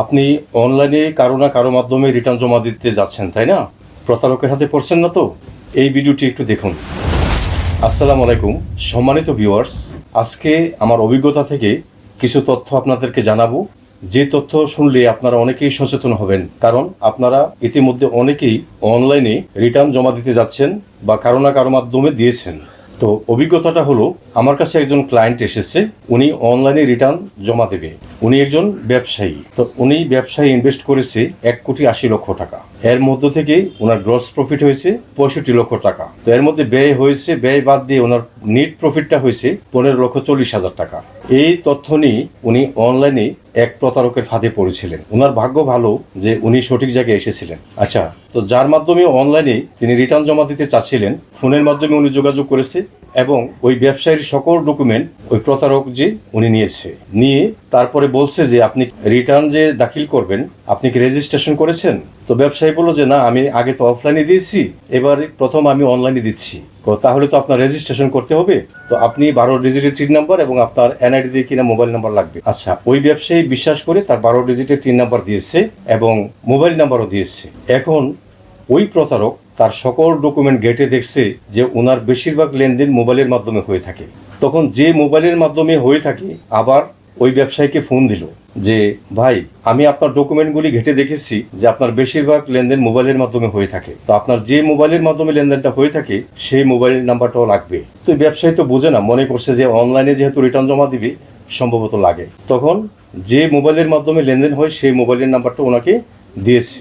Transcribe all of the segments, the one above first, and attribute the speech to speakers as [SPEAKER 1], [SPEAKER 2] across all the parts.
[SPEAKER 1] আপনি অনলাইনে কারও না কারও মাধ্যমে রিটার্ন জমা দিতে যাচ্ছেন, তাই না? প্রতারকের হাতে পড়ছেন না তো? এই ভিডিওটি একটু দেখুন। আসসালামু আলাইকুম। সম্মানিত ভিউয়ার্স আজকে আমার অভিজ্ঞতা থেকে কিছু তথ্য আপনাদেরকে জানাব। যে তথ্য শুনলে আপনারা অনেকেই সচেতন হবেন, কারণ আপনারা ইতিমধ্যে অনেকেই অনলাইনে রিটার্ন জমা দিতে যাচ্ছেন বা কারও না কারও মাধ্যমে দিয়েছেন। তো অভিজ্ঞতাটা হলো, আমার কাছে একজন ক্লায়েন্ট এসেছে, উনি অনলাইনে রিটার্ন জমা দেবে। উনি একজন ব্যবসায়ী। তো উনি ব্যবসায় ইনভেস্ট করেছে এক কোটি আশি লক্ষ টাকা। এর মধ্য থেকে ওনার গ্রস প্রফিট হয়েছে পঁয়ষট্টি লক্ষ টাকা। তো এর মধ্যে ব্যয় হয়েছে, ব্যয় বাদ দিয়ে ওনার নিট প্রফিটটা হয়েছে পনেরো লক্ষ চল্লিশ হাজার টাকা। এই তথ্য নিয়ে উনি অনলাইনে এক প্রতারকের ফাঁদে পড়েছিলেন। ওনার ভাগ্য ভালো যে উনি সঠিক জায়গায় এসেছিলেন। আচ্ছা তো যার মাধ্যমে অনলাইনে তিনি রিটার্ন জমা দিতে চাচ্ছিলেন, ফোনের মাধ্যমে উনি যোগাযোগ করেছে এবং ওই ব্যবসায়ীর সকল ডকুমেন্ট ওই প্রতারক যে উনি নিয়েছে। নিয়ে তারপরে বলছে যে, আপনি রিটার্ন যে দাখিল করবেন, আপনি কি রেজিস্ট্রেশন করেছেন? তো ব্যবসায়ী বলল যে, না, আমি আগে তো অফলাইনে দিয়েছি, এবার প্রথম আমি অনলাইনে দিচ্ছি। তাহলে তো আপনার রেজিস্ট্রেশন করতে হবে। তো আপনি বারো ডিজিটের টিন নাম্বার এবং আপনার এনআইডি দিয়ে কিনা মোবাইল নাম্বার লাগবে। আচ্ছা ওই ব্যবসায়ী বিশ্বাস করে তার বারো ডিজিটের টিন নাম্বার দিয়েছে এবং মোবাইল নাম্বারও দিয়েছে। এখন ওই প্রতারক তার সকল ডকুমেন্ট ঘেটে দেখছে যে ওনার বেশিরভাগ লেনদেন মোবাইলের মাধ্যমে হয়ে থাকে। তখন যে মোবাইলের মাধ্যমে হয়ে থাকে, আবার ওই ব্যবসায়ীকে ফোন দিল যে, ভাই, আমি আপনার ডকুমেন্টগুলি ঘেটে দেখেছি যে আপনার বেশিরভাগ লেনদেন মোবাইলের মাধ্যমে হয়ে থাকে। তো আপনার যে মোবাইলের মাধ্যমে লেনদেনটা হয়ে থাকে, সেই মোবাইল নাম্বারটাও লাগবে। তো ব্যবসায়ী তো বোঝে না, মনে করছে যে অনলাইনে যেহেতু রিটার্ন জমা দিবে, সম্ভবত লাগে। তখন যে মোবাইলের মাধ্যমে লেনদেন হয়, সেই মোবাইলের নাম্বারটা ওনাকে দিয়েছে।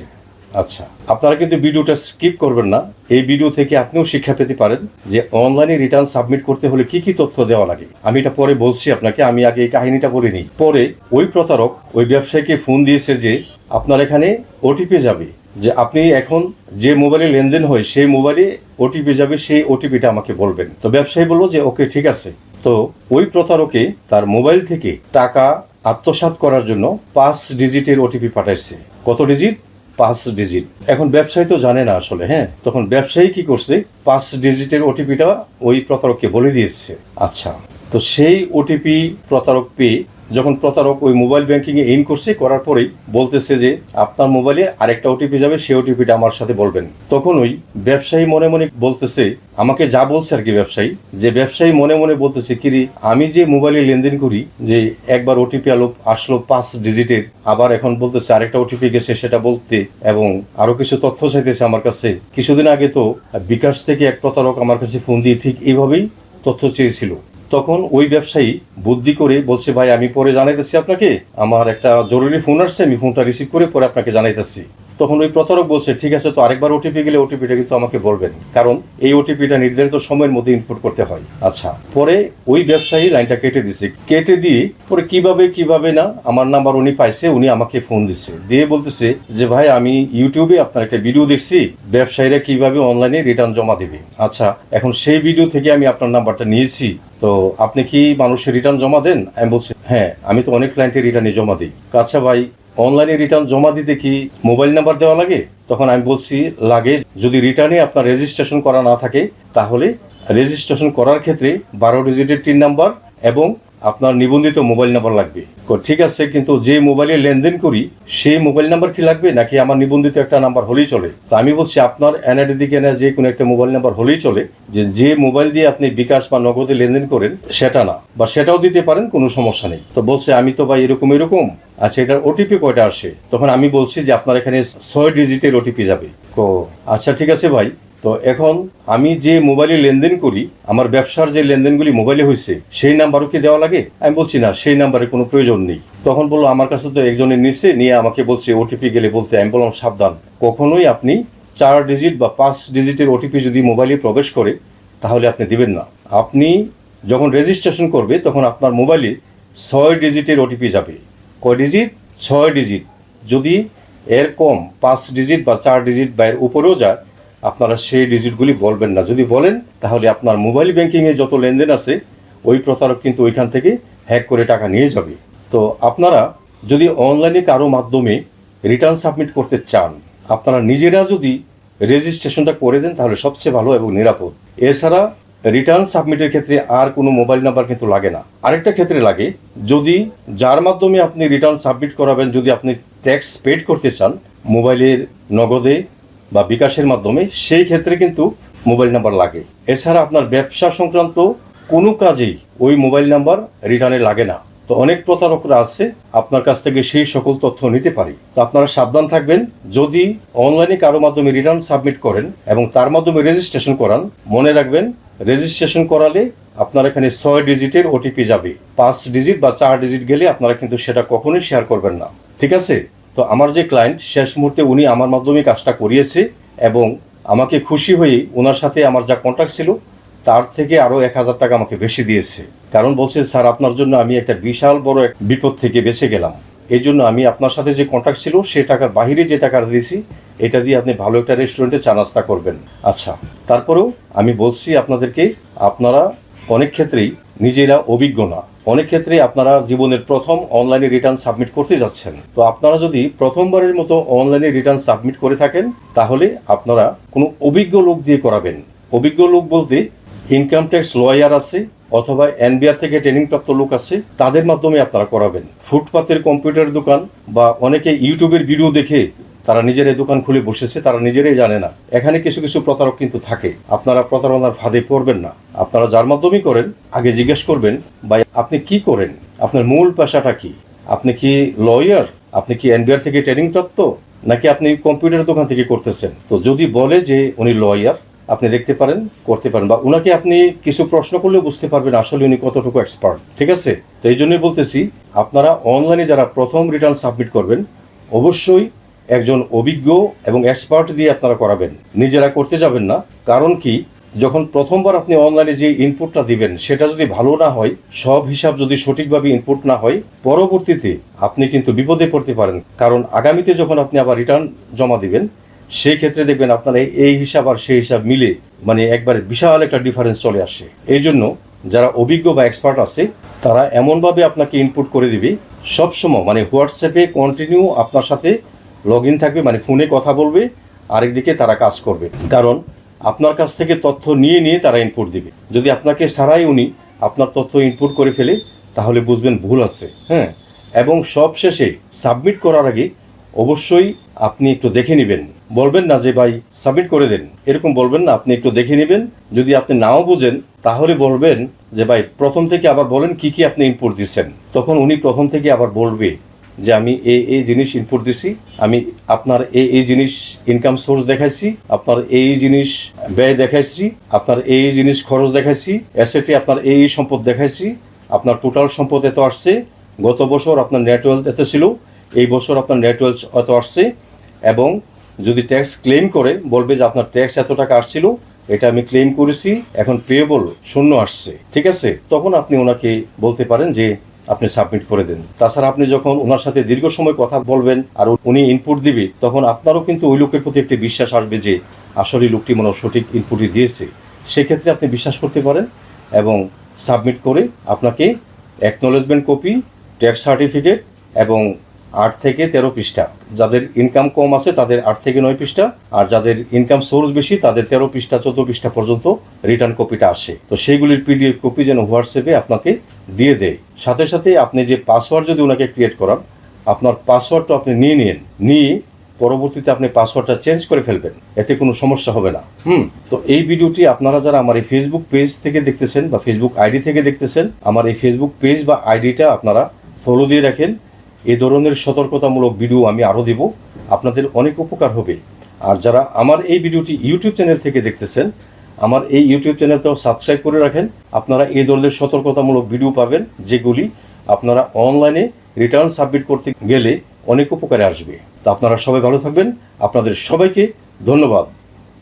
[SPEAKER 1] আচ্ছা আপনারা কিন্তু ভিডিওটা স্কিপ করবেন না। এই ভিডিও থেকে আপনিও শিক্ষা পেতে পারেন যে অনলাইনে রিটার্ন সাবমিট করতে হলে কি কি তথ্য দেওয়া লাগে। আমি এটা পরে বলছি আপনাকে, আমি আগে এই কাহিনীটা বলে নিই। পরে ওই প্রতারক, ওই ব্যবসায়ীকে ফোন দিয়েছে যে আপনার এখানে ওটিপি যাবে, যে আপনি এখন যে মোবাইলে লেনদেন হয়, সেই মোবাইলে ওটিপি যাবে, সেই ওটিপিটা আমাকে বলবেন। তো ব্যবসায়ী বলল যে, ওকে, ঠিক আছে। তো ওই প্রতারকে তার মোবাইল থেকে টাকা আত্মসাৎ করার জন্য পাঁচ ডিজিটের ওটিপি পাঠাইছে। কত ডিজিট পাঁচ ডিজিট এখন ব্যবসায়ী তো জানে না আসলে হ্যাঁ? তখন ব্যবসায়ী কি করছে? পাঁচ ডিজিটের ওটিপিটা ওই প্রতারককে বলে দিয়েছে। আচ্ছা তো সেই ওটিপি প্রতারক পেয়ে যখন প্রতারক ওই মোবাইল ব্যাংকিংয়ে ইন করছে, করার পরেই বলতেছে যে, আপনার মোবাইলে আরেকটা ওটিপি যাবে, সেই ওটিপিটা আমার সাথে বলবেন। তখন ওই ব্যবসায়ী মনে মনে বলতেছে, আমাকে যা বলছে আর কি ব্যবসায়ী। যে ব্যবসায়ী মনে মনে বলতেছে, কিরি, আমি যে মোবাইলে লেনদেন করি, যে একবার ওটিপি আলো, আসলো পাঁচ ডিজিটের আবার এখন বলতেছে আরেকটা ওটিপি গেছে সেটা বলতে এবং আরও কিছু তথ্য চাইতেছে আমার কাছে। কিছুদিন আগে তো বিকাশ থেকে এক প্রতারক আমার কাছে ফোন দিয়ে ঠিক এইভাবেই তথ্য চেয়েছিল। তখন ওই ব্যবসায়ী বুদ্ধি করে বলছে, ভাই, আমি পরে জানাইতেছি আপনাকে। আমার একটা জরুরি ফোন আসছে, আমি ফোনটা রিসিভ করে পরে আপনাকে জানাইতেছি। তখন ওই প্রতারক বলছে, ঠিক আছে, তো আরেকবার ওটিপি গেলে ওটিপিটা কিন্তু আমাকে বলবেন। কারণ এই ওটিপিটা নির্ধারিত সময়ের মধ্যে ইনপুট করতে হয়। আচ্ছা পরে ওই ব্যবসায়ী লাইনটা কেটে দিছে। কেটে দিয়ে পরে কীভাবে কীভাবে না, আমার নাম্বার উনি পাইছে, উনি আমাকে ফোন দিছে। দিয়ে বলতেছে যে, ভাই, আমি ইউটিউবে আপনার একটা ভিডিও দেখছি, ব্যবসায়ীরা কীভাবে অনলাইনে রিটার্ন জমা দেবে? আচ্ছা এখন সেই ভিডিও থেকে আমি আপনার নাম্বারটা নিয়েছি। তো আপনি কি মানুষের রিটার্ন জমা দেন? আমি বলছি হ্যাঁ আমি তো অনেক ক্লায়েন্টের রিটার্নে জমা দিই। আচ্ছা ভাই অনলাইনে রিটার্ন জমা দিতে কি মোবাইল নাম্বার দেওয়া লাগে? তখন আমি বলছি, লাগে। যদি রিটার্নে আপনার রেজিস্ট্রেশন করা না থাকে, তাহলে রেজিস্ট্রেশন করার ক্ষেত্রে বারো ডিজিটের তিন নাম্বার এবং আপনার নিবন্ধিত মোবাইল নাম্বার লাগবে। ঠিক আছে, কিন্তু যে মোবাইলে লেনদেন করি, সেই মোবাইল নাম্বার কি লাগবে? নাকি আমার নিবন্ধিত একটা নাম্বার হলেই চলে? তো আমি বলছি, আপনার এনআইডি দিকে না, যে কোনো একটা মোবাইল নাম্বার হলেই চলে, যে যে মোবাইল দিয়ে আপনি বিকাশ বা নগদে লেনদেন করেন, সেটা না। বা সেটাও দিতে পারেন, কোনো সমস্যা নেই। তো বলছে, আমি তো ভাই এরকম এরকম। আচ্ছা এটার ওটিপি কয়টা আসে? তখন আমি বলছি যে, আপনার এখানে ছয় ডিজিটের ওটিপি যাবে। তো আচ্ছা ঠিক আছে ভাই। তো এখন আমি যে মোবাইলে লেনদেন করি, আমার ব্যবসার যে লেনদেনগুলি মোবাইলে হয়েছে সেই নাম্বারও কি দেওয়া লাগে? আমি বলছি না, সেই নাম্বারে কোনো প্রয়োজন নেই। তখন বলল, আমার কাছে তো একজনের নিচে নিয়ে আমাকে বলছে ওটিপি গেলে বলতে। আমি বললাম, সাবধান। কখনোই আপনি চার ডিজিট বা পাঁচ ডিজিটের ওটিপি যদি মোবাইলে প্রবেশ করে, তাহলে আপনি দিবেন না। আপনি যখন রেজিস্ট্রেশন করবে, তখন আপনার মোবাইলে ছয় ডিজিটের ওটিপি যাবে। কয় ডিজিট ছয় ডিজিট যদি এর কম পাঁচ ডিজিট বা চার ডিজিট বা এর উপরেও যায় আপনারা সেই ডিজিটগুলি বলবেন না। যদি বলেন, তাহলে আপনার মোবাইল ব্যাংকিংয়ে যত লেনদেন আছে, ওই প্রতারক কিন্তু ওইখান থেকে হ্যাক করে টাকা নিয়ে যাবে। তো আপনারা যদি অনলাইনে কারও মাধ্যমে রিটার্ন সাবমিট করতে চান, আপনারা নিজেরা যদি রেজিস্ট্রেশনটা করে দেন, তাহলে সবচেয়ে ভালো এবং নিরাপদ। এছাড়া রিটার্ন সাবমিটের ক্ষেত্রে আর কোনো মোবাইল নাম্বার কিন্তু লাগে না। আরেকটা ক্ষেত্রে লাগে, যদি যার মাধ্যমে আপনি রিটার্ন সাবমিট করাবেন, যদি আপনি ট্যাক্স পেড করতে চান মোবাইলের নগদে বা বিকাশের মাধ্যমে, সেই ক্ষেত্রে কিন্তু মোবাইল নাম্বার লাগে। এছাড়া আপনার ব্যবসা সংক্রান্ত কোনো কাজেই ওই মোবাইল নাম্বার রিটার্নে লাগে না। তো অনেক প্রতারকরা আছে, আপনার কাছ থেকে সেই সকল তথ্য নিতে পারি। তো আপনারা সাবধান থাকবেন, যদি অনলাইনে কারও মাধ্যমে রিটার্ন সাবমিট করেন এবং তার মাধ্যমে রেজিস্ট্রেশন করান, মনে রাখবেন, রেজিস্ট্রেশন করালে আপনার এখানে ছয় ডিজিটের ওটিপি যাবে। পাঁচ ডিজিট বা চার ডিজিট গেলে আপনারা কিন্তু সেটা কখনোই শেয়ার করবেন না। ঠিক আছে? তো আমার যে ক্লায়েন্ট শেষ মুহূর্তে উনি আমার মাধ্যমে কাজটা করিয়েছে এবং আমাকে খুশি হয়ে ওনার সাথে আমার যা কন্ট্যাক্ট ছিল, তার থেকে আরও এক হাজার টাকা আমাকে বেশি দিয়েছে। কারণ বলছে, স্যার, আপনার জন্য আমি একটা বিশাল বড় এক বিপদ থেকে বেঁচে গেলাম। এই জন্য আমি আপনার সাথে যে কন্ট্যাক্ট ছিল, সে টাকার বাহিরে যে টাকা দিয়েছি, এটা দিয়ে আপনি ভালো একটা রেস্টুরেন্টে চা নাস্তা করবেন। আচ্ছা তারপরেও আমি বলছি আপনাদেরকে, আপনারা অনেক ক্ষেত্রেই নিজেরা অভিজ্ঞ না। অনেক ক্ষেত্রে আপনারা জীবনের প্রথম অনলাইনে রিটার্ন সাবমিট করতে যাচ্ছেন। তো আপনারা যদি প্রথমবারের মতো অনলাইনে রিটার্ন সাবমিট করে থাকেন, তাহলে আপনারা কোনো অভিজ্ঞ লোক দিয়ে করাবেন। অভিজ্ঞ লোক বলতে ইনকাম ট্যাক্স লয়ার আছে অথবা এনবিআর থেকে ট্রেনিং প্রাপ্ত লোক আছে, তাদের মাধ্যমে আপনারা করাবেন। ফুটপাতের কম্পিউটার দোকান বা অনেকে ইউটিউবের ভিডিও দেখে তারা নিজেরাই দোকান খুলে বসেছে, তারা নিজেরাই জানে না। এখানে কিছু কিছু প্রতারক কিন্তু থাকে। আপনারা প্রতারণার ফাঁদে পড়বেন না। আপনারা যার মাধ্যমেই করেন, আগে জিজ্ঞেস করবেন বা আপনি কি করেন? আপনার মূল পেশাটা কি? আপনি কি লয়ার আপনি কি এনবিআর থেকে ট্রেনিং প্রাপ্ত নাকি আপনি কম্পিউটার দোকান থেকে করতেছেন? তো যদি বলে যে উনি লয়ার আপনি দেখতে পারেন, করতে পারেন, বা ওনাকে আপনি কিছু প্রশ্ন করলেও বুঝতে পারবেন আসলে উনি কতটুকু এক্সপার্ট ঠিক আছে? তো এই জন্যই বলতেছি, আপনারা অনলাইনে যারা প্রথম রিটার্ন সাবমিট করবেন, অবশ্যই একজন অভিজ্ঞ এবং এক্সপার্ট দিয়ে আপনারা করাবেন। নিজেরা করতে যাবেন না। কারণ কি? যখন প্রথমবার আপনি অনলাইনে যে ইনপুটটা দিবেন, সেটা যদি ভালো না হয়, সব হিসাব যদি সঠিকভাবে ইনপুট না হয়, পরবর্তীতে আপনি কিন্তু বিপদে পড়তে পারেন। কারণ আগামীতে যখন আপনি আবার রিটার্ন জমা দিবেন, সেই ক্ষেত্রে দেখবেন আপনার এই- হিসাব আর সেই হিসাব মিলে মানে একবারে বিশাল একটা ডিফারেন্স চলে আসে। এই জন্য যারা অভিজ্ঞ বা এক্সপার্ট আছে, তারা এমনভাবে আপনাকে ইনপুট করে দিবে। সবসময় মানে হোয়াটসঅ্যাপে কন্টিনিউ আপনার সাথে লগ ইন থাকবে মানে ফোনে কথা বলবে আরেকদিকে তারা কাজ করবে। কারণ আপনার কাছ থেকে তথ্য নিয়ে নিয়ে তারা ইনপুট দিবে। যদি আপনাকে ছাড়াই উনি আপনার তথ্য ইনপুট করে ফেলে, তাহলে বুঝবেন ভুল আছে হ্যাঁ? এবং সবশেষে সাবমিট করার আগে অবশ্যই আপনি একটু দেখে নেবেন। বলবেন না যে, ভাই সাবমিট করে দেন। এরকম বলবেন না, আপনি একটু দেখে নেবেন। যদি আপনি নাও বুঝেন, তাহলে বলবেন যে, ভাই, প্রথম থেকে আবার বলেন কি কি আপনি ইনপুট দিচ্ছেন? তখন উনি প্রথম থেকে আবার বলবে যে আমি এই এই জিনিস ইনপুট দিছি, আমি আপনার এই এই জিনিস ইনকাম সোর্স দেখাইছি, আপনার এই জিনিস ব্যয় দেখাইছি, আপনার এই জিনিস খরচ দেখাইছি অ্যাসেটে আপনার এই সম্পদ দেখাইছি, আপনার টোটাল সম্পদ এত আসছে, গত বছর আপনার নেটওয়েলথ এত ছিল, এই বছর আপনার নেটওয়েলথ এত আসছে, এবং যদি ট্যাক্স ক্লেম করে, বলবে যে আপনার ট্যাক্স এত টাকা আসছিল, এটা আমি ক্লেম করেছি, এখন পেয়েবল শূন্য আসছে, ঠিক আছে? তখন আপনি ওনাকে বলতে পারেন যে আপনি সাবমিট করে দেন। তাছাড়া আপনি যখন ওনার সাথে দীর্ঘ সময় কথা বলবেন আর উনি ইনপুট দিবে, তখন আপনারও কিন্তু ওই লোকের প্রতি একটি বিশ্বাস আসবে যে আসলে লোকটি মনে সঠিক ইনপুটই দিয়েছে। সেক্ষেত্রে আপনি বিশ্বাস করতে পারেন এবং সাবমিট করে আপনাকে অ্যাকনোলেজমেন্ট কপি ট্যাক্স সার্টিফিকেট এবং আট থেকে তেরো পৃষ্ঠা। যাদের ইনকাম কম আছে তাদের আট থেকে নয় পৃষ্ঠা, আর যাদের ইনকাম সোর্স বেশি তাদের তেরো পৃষ্ঠা, চোদ্দ পৃষ্ঠা পর্যন্ত রিটার্ন কপিটা আসে। তো সেইগুলির পিডিএফ কপি যেন হোয়াটসঅ্যাপে আপনাকে দিয়ে দেয়। সাথে সাথে আপনি যে পাসওয়ার্ড যদি ওনাকে ক্রিয়েট করান, আপনার পাসওয়ার্ডটা আপনি নিয়ে নিন নিয়ে পরবর্তীতে আপনি পাসওয়ার্ডটা চেঞ্জ করে ফেলবেন। এতে কোনো সমস্যা হবে না। হুম, তো এই ভিডিওটি আপনারা যারা আমার এই ফেসবুক পেজ থেকে দেখতেছেন বা ফেসবুক আইডি থেকে দেখতেছেন, আমার এই ফেসবুক পেজ বা আইডিটা আপনারা ফলো দিয়ে রাখেন। এই ধরনের সতর্কতামূলক ভিডিও আমি আরও দেব। আপনাদের অনেক উপকার হবে। আর যারা আমার এই ভিডিওটি ইউটিউব চ্যানেল থেকে দেখতেছেন, আমার এই ইউটিউব চ্যানেলটাও সাবস্ক্রাইব করে রাখেন। আপনারা এই ধরনের সতর্কতামূলক ভিডিও পাবেন, যেগুলি আপনারা অনলাইনে রিটার্ন সাবমিট করতে গেলে অনেক উপকারে আসবে। তা আপনারা সবাই ভালো থাকবেন। আপনাদের সবাইকে ধন্যবাদ।